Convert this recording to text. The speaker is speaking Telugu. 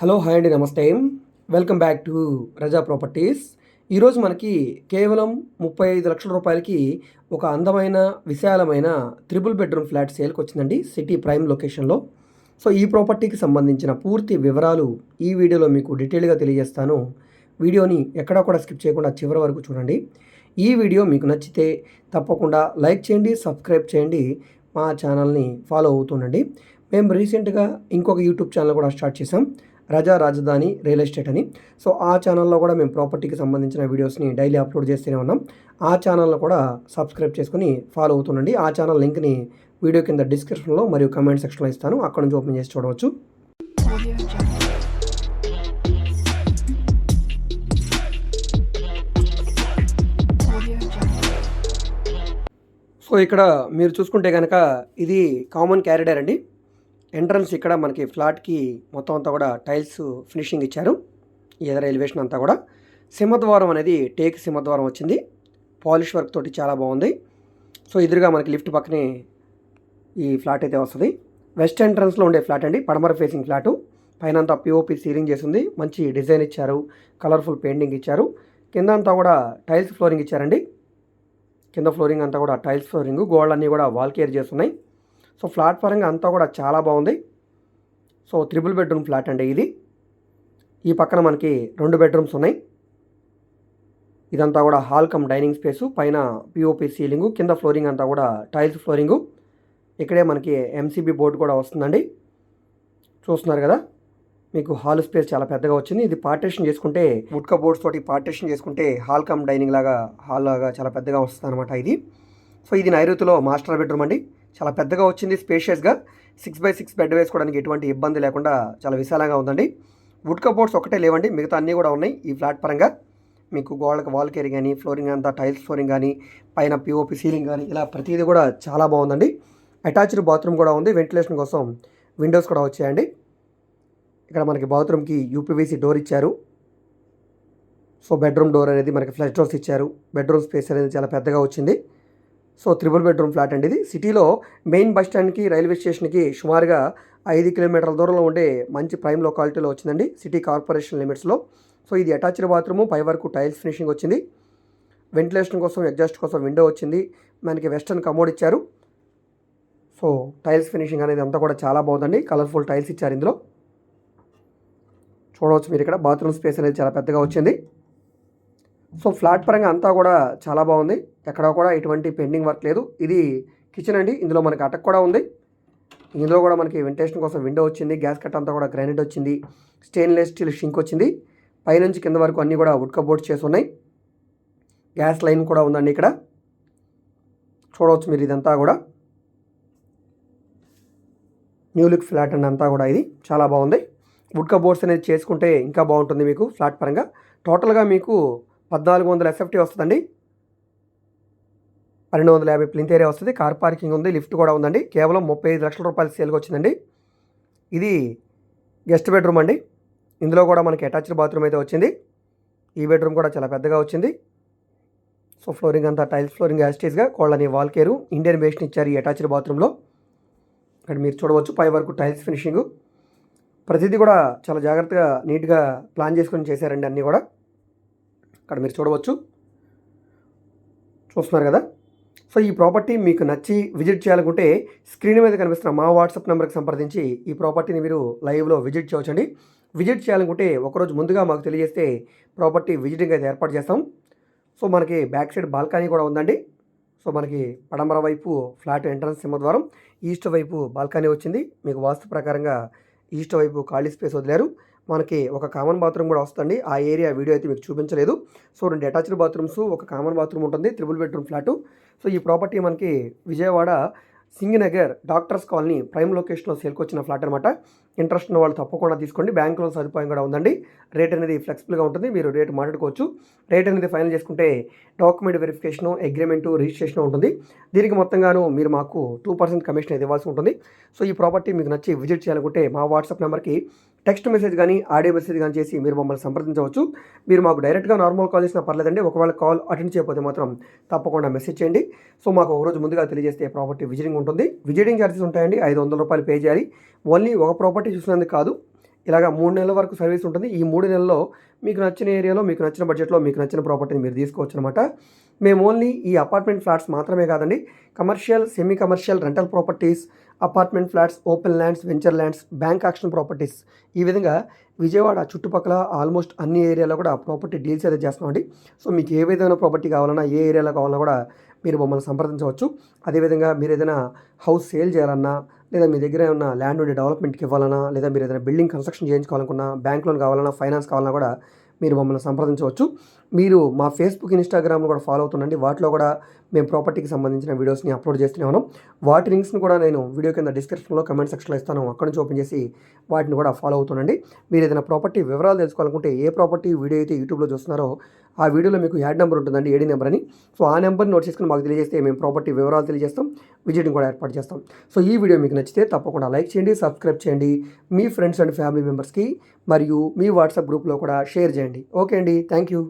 హలో హాయ్ అండి నమస్తే. Welcome back to Raza properties. ఈరోజు మనకి కేవలం ముప్పై ఐదు లక్షల రూపాయలకి ఒక అందమైన విశాలమైన త్రిబుల్ బెడ్రూమ్ ఫ్లాట్ సేల్కి వచ్చిందండి సిటీ ప్రైమ్ లొకేషన్లో. సో ఈ ప్రాపర్టీకి సంబంధించిన పూర్తి వివరాలు ఈ వీడియోలో మీకు డీటెయిల్గా తెలియజేస్తాను. వీడియోని ఎక్కడా కూడా స్కిప్ చేయకుండా చివరి వరకు చూడండి. ఈ వీడియో మీకు నచ్చితే తప్పకుండా లైక్ చేయండి సబ్స్క్రైబ్ చేయండి మా ఛానల్ని ఫాలో అవుతుండండి. మేము రీసెంట్గా ఇంకొక యూట్యూబ్ ఛానల్ కూడా స్టార్ట్ చేసాం రజా రాజధాని రియల్ ఎస్టేట్ అని. సో ఆ ఛానల్లో కూడా మేము ప్రాపర్టీకి సంబంధించిన వీడియోస్ని డైలీ అప్లోడ్ చేస్తూనే ఉన్నాం. ఆ ఛానల్ను కూడా సబ్స్క్రైబ్ చేసుకుని ఫాలో అవుతుండండి ఆ ఛానల్ లింక్ని వీడియో కింద డిస్క్రిప్షన్లో మరియు కమెంట్ సెక్షన్లో ఇస్తాను. అక్కడ నుంచి ఓపెన్ చేసి చూడవచ్చు. సో ఇక్కడ మీరు చూసుకుంటే కనుక ఇది కామన్ క్యారిడర్ అండి. ఎంట్రన్స్ ఇక్కడ మనకి ఫ్లాట్కి మొత్తం అంతా కూడా టైల్స్ ఫినిషింగ్ ఇచ్చారు. ఎదర ఎలివేషన్ అంతా కూడా. సింహద్వారం అనేది టేక్ సింహద్వారం వచ్చింది. పాలిష్ వర్క్ తోటి చాలా బాగుంది. సో ఎదురుగా మనకి లిఫ్ట్ పక్కనే ఈ ఫ్లాట్ అయితే వస్తుంది. వెస్ట్ ఎంట్రన్స్లో ఉండే ఫ్లాట్ అండి. పడమర ఫేసింగ్ ఫ్లాటు. పైన అంతా పిఓపి సీలింగ్ చేసింది. మంచి డిజైన్ ఇచ్చారు. కలర్ఫుల్ పెయింటింగ్ ఇచ్చారు. కింద అంతా కూడా టైల్స్ ఫ్లోరింగ్ ఇచ్చారండి. కింద ఫ్లోరింగ్ అంతా కూడా టైల్స్ ఫ్లోరింగ్. గోడలన్నీ కూడా వాల్ కేర్ చేస్తున్నాయి. సో ఫ్లాట్ పరంగా అంతా కూడా చాలా బాగుంది. సో త్రిబుల్ బెడ్రూమ్ ఫ్లాట్ అండి ఇది. ఈ పక్కన మనకి రెండు బెడ్రూమ్స్ ఉన్నాయి. ఇదంతా కూడా హాల్ కమ్ డైనింగ్ స్పేసు పైన పిఓపి సీలింగు కింద ఫ్లోరింగ్ అంతా కూడా టైల్స్ ఫ్లోరింగు. ఇక్కడే మనకి ఎంసీబీ బోర్డు కూడా వస్తుందండి. చూస్తున్నారు కదా? మీకు హాల్ స్పేస్ చాలా పెద్దగా వచ్చింది. ఇది పార్టేషన్ చేసుకుంటే వుడ్ బోర్డ్స్ తోటి పార్టేషన్ చేసుకుంటే హాల్ కమ్ డైనింగ్ లాగా హాల్ లాగా చాలా పెద్దగా వస్తుంది అనమాట ఇది. సో ఇది నైరుతిలో మాస్టర్ బెడ్రూమ్ అండి. చాలా పెద్దగా వచ్చింది స్పేషియస్గా సిక్స్ బై సిక్స్ బెడ్ వేసుకోవడానికి ఎటువంటి ఇబ్బంది లేకుండా చాలా విశాలంగా ఉందండి. వుడ్ కబోర్డ్స్ ఒకటే లేవండి మిగతా అన్నీ కూడా ఉన్నాయి ఈ ఫ్లాట్ పరంగా. మీకు గోడలకు వాల్ కేరింగ్ కానీ ఫ్లోరింగ్ అంతా టైల్స్ ఫ్లోరింగ్ కానీ పైన పిఓపి సీలింగ్ కానీ ఇలా ప్రతిదీ కూడా చాలా బాగుందండి. అటాచ్డ్ బాత్రూమ్ కూడా ఉంది వెంటిలేషన్ కోసం విండోస్ కూడా వచ్చాయండి. ఇక్కడ మనకి బాత్రూమ్కి యూపీవీసీ డోర్ ఇచ్చారు. సో బెడ్రూమ్ డోర్ అనేది మనకి ఫ్లష్ డోర్స్ ఇచ్చారు. బెడ్రూమ్ స్పేస్ అనేది చాలా పెద్దగా వచ్చింది. సో త్రిబుల్ బెడ్రూమ్ ఫ్లాట్ అండి ఇది. సిటీలో మెయిన్ బస్ స్టాండ్కి రైల్వే స్టేషన్కి సుమారుగా ఐదు కిలోమీటర్ల దూరంలో ఉండే మంచి ప్రైమ్ లొకాలిటీలో వచ్చిందండి సిటీ కార్పొరేషన్ లిమిట్స్లో. సో ఇది అటాచ్డ్ బాత్రూము పై వరకు టైల్స్ ఫినిషింగ్ వచ్చింది. వెంటిలేషన్ కోసం ఎగ్జాస్ట్ కోసం విండో వచ్చింది. మనకి వెస్టర్న్ కమోడ్ ఇచ్చారు. సో టైల్స్ ఫినిషింగ్ అనేది అంతా కూడా చాలా బాగుందండి. కలర్ఫుల్ టైల్స్ ఇచ్చారు ఇందులో. చూడవచ్చు మీరు ఇక్కడ. బాత్రూమ్ స్పేస్ అనేది చాలా పెద్దగా వచ్చింది. సో ఫ్లాట్ పరంగా అంతా కూడా చాలా బాగుంది. ఎక్కడ కూడా ఎటువంటి పెండింగ్ వర్క్ లేదు. ఇది కిచెన్ అండి. ఇందులో మనకి అటక్ కూడా ఉంది. ఇందులో కూడా మనకి వెంటిలేషన్ కోసం విండో వచ్చింది. గ్యాస్ కట్ అంతా కూడా గ్రానైట్ వచ్చింది. స్టెయిన్లెస్ స్టీల్ షింక్ వచ్చింది. పైనుంచి కింద వరకు అన్నీ కూడా వుడ్ కబోర్డ్స్ చేసి ఉన్నాయి. గ్యాస్ లైన్ కూడా ఉందండి ఇక్కడ. చూడవచ్చు మీరు ఇదంతా కూడా. న్యూలిక్ ఫ్లాట్ అండి అంతా కూడా ఇది. చాలా బాగుంది. వుడ్ కబోర్డ్స్ అనేది చేసుకుంటే ఇంకా బాగుంటుంది మీకు ఫ్లాట్ పరంగా. టోటల్గా మీకు పద్నాలుగు వందల ఎస్ఎఫ్టీ వస్తుందండి. పన్నెండు వందల యాభై ప్లింత్ ఏరియా వస్తుంది. కార్ పార్కింగ్ ఉంది లిఫ్ట్ కూడా ఉందండి. కేవలం ముప్పై ఐదు లక్షల రూపాయల సేల్కి వచ్చిందండి. ఇది గెస్ట్ బెడ్రూమ్ అండి. ఇందులో కూడా మనకి అటాచ్డ్ బాత్రూమ్ అయితే వచ్చింది. ఈ బెడ్రూమ్ కూడా చాలా పెద్దగా వచ్చింది. సో ఫ్లోరింగ్ అంతా టైల్స్ ఫ్లోరింగ్ యాస్టేజ్గా కోళ్ళని వాల్ కేరు ఇండియన్ బేస్ని ఇచ్చారు ఈ అటాచ్డ్ బాత్రూంలో. ఇక్కడ మీరు చూడవచ్చు పై వరకు టైల్స్ ఫినిషింగ్. ప్రతిదీ కూడా చాలా జాగ్రత్తగా నీట్గా ప్లాన్ చేసుకొని చేశారండి అన్నీ కూడా. ఇక్కడ మీరు చూడవచ్చు. చూస్తున్నారు కదా? సో ఈ ప్రాపర్టీ మీకు నచ్చి విజిట్ చేయాలనుకుంటే స్క్రీన్ మీద కనిపిస్తున్న మా వాట్సాప్ నెంబర్కి సంప్రదించి ఈ ప్రాపర్టీని మీరు లైవ్లో విజిట్ చేయవచ్చండి. విజిట్ చేయాలనుకుంటే ఒకరోజు ముందుగా మాకు తెలియజేస్తే ప్రాపర్టీ విజిటింగ్ అయితే ఏర్పాటు చేస్తాం. సో మనకి బ్యాక్ సైడ్ బాల్కనీ కూడా ఉందండి. సో మనకి పడమర వైపు ఫ్లాట్ ఎంట్రన్స్ సింహద్వారం ఈస్ట్ వైపు బాల్కనీ వచ్చింది. మీకు వాస్తు ప్రకారంగా ఈస్ట్ వైపు ఖాళీ స్పేస్ వదిలారు. మనకి ఒక కామన్ బాత్రూమ్ కూడా వస్తుంది ఆ ఏరియా వీడియో అయితే మీకు చూపించలేదు. సో రెండు అటాచ్డ్ బాత్రూమ్స్ ఒక కామన్ బాత్రూమ్ ఉంటుంది త్రిబుల్ బెడ్రూమ్ ఫ్లాటు సో ఈ ప్రాపర్టీ మనకి Vijayawada Singh Nagar doctors colony prime లొకేషన్లో సేల్కి వచ్చిన ఫ్లాట్ అనమాట ఇంట్రెస్ట్ ఉన్న వాళ్ళు తప్పకుండా తీసుకోండి. బ్యాంక్ లోన్ సదుపాయం కూడా ఉందండి. రేట్ అనేది ఫ్లెక్సిబుల్గా ఉంటుంది. మీరు రేట్ మాట్లాడుకోవచ్చు. రేట్ అనేది ఫైనల్ చేసుకుంటే డాక్యుమెంట్ వెరిఫికేషను అగ్రిమెంటు రిజిస్ట్రేషన్ ఉంటుంది. దీనికి మొత్తంగాను మీరు మాకు టూ పర్సెంట్ కమిషన్ అయితే ఇవ్వాల్సి ఉంటుంది. సో ఈ ప్రాపర్టీ మీకు నచ్చి విజిట్ చేయాలనుకుంటే మా వాట్సాప్ నెంబర్కి టెక్స్ట్ మెసేజ్ కానీ ఆడియో మెసేజ్ కానీ చేసి మీరు మమ్మల్ని సంప్రదించవచ్చు. మీరు మాకు డైరెక్ట్గా నార్మల్ కాల్ చేసినా పర్లేదండి. ఒకవేళ కాల్ అటెండ్ చేయకపోతే మాత్రం తప్పకుండా మెసేజ్ చేయండి. సో మాకు ఒక రోజు ముందుగా తెలియజేస్తే ప్రాపర్టీ విజిటింగ్ ఉంటుంది. విజిటింగ్ ఛార్జెస్ ఉంటాయండి. ఐదు వందల రూపాయలు పే చేయాలి. ఓన్లీ ఒక ప్రాపర్టీ చూసినందుకు కాదు. ఇలాగ మూడు నెలల వరకు సర్వీస్ ఉంటుంది. ఈ మూడు నెలల్లో మీకు నచ్చిన ఏరియాలో మీకు నచ్చిన బడ్జెట్లో మీకు నచ్చిన ప్రాపర్టీని మీరు తీసుకోవచ్చు అనమాట మేము ఓన్లీ ఈ అపార్ట్మెంట్ ఫ్లాట్స్ మాత్రమే కాదండి. Commercial semi commercial rental properties apartment flats open lands venture lands bank auction properties. ఈ విధంగా విజయవాడ చుట్టుపక్కల ఆల్మోస్ట్ అన్ని ఏరియాలో కూడా ప్రాపర్టీ డీల్స్ అయితే చేస్తామండి సో మీకు ఏ విధమైన ప్రాపర్టీ కావాలన్నా ఏ ఏరియాలో కావాలన్నా కూడా మీరు మమ్మల్ని సంప్రదించవచ్చు. అదేవిధంగా మీరు ఏదైనా హౌస్ సేల్ చేయాలన్నా లేదా మీ దగ్గర ఉన్న ల్యాండ్ ఉండి డెవలప్మెంట్కి ఇవ్వాలన్నా లేదా మీరు ఏదైనా బిల్డింగ్ కన్స్ట్రక్షన్ చేయించుకోవాలనుకున్నా బ్యాంక్ లోన్ కావాలన్నా ఫైనాన్స్ కావాలన్నా కూడా మీరు మమ్మల్ని సంప్రదించవచ్చు. మీరు మా ఫేస్బుక్ ఇన్స్టాగ్రామ్ కూడా ఫాలో అవుతుండండి. వాటిలో కూడా మేము ప్రాపర్టీకి సంబంధించిన వీడియోస్ని అప్లోడ్ చేస్తూనే ఉన్నాం. వాటి లింక్స్ని కూడా నేను వీడియో కింద డిస్క్రిప్షన్లో కమెంట్ సెక్షన్లో ఇస్తాను. అక్కడ నుంచి ఓపెన్ చేసి వాటిని కూడా ఫాలో అవుతుండండి. మీరు ఏదైనా ప్రాపర్టీ వివరాలు తెలుసుకోవాలనుకుంటే ఏ ప్రాపర్టీ వీడియో అయితే యూట్యూబ్లో చూస్తున్నారో ఆ వీడియోలో మీకు యాడ్ నెంబర్ ఉంటుందండి ఏడీ నెంబర్ అని. సో ఆ నెంబర్ నోట్ చేసుకుని మాకు తెలియజేస్తే మేము ప్రాపర్టీ వివరాలు తెలియజేస్తాం. విజిటింగ్ కూడా ఏర్పాటు చేస్తాం. సో ఈ వీడియో మీకు నచ్చితే తప్పకుండా లైక్ చేయండి సబ్స్క్రైబ్ చేయండి. మీ ఫ్రెండ్స్ అండ్ ఫ్యామిలీ మెంబర్స్కి మరియు మీ వాట్సాప్ గ్రూప్లో కూడా షేర్ చేయండి. ఓకే అండి. Thank you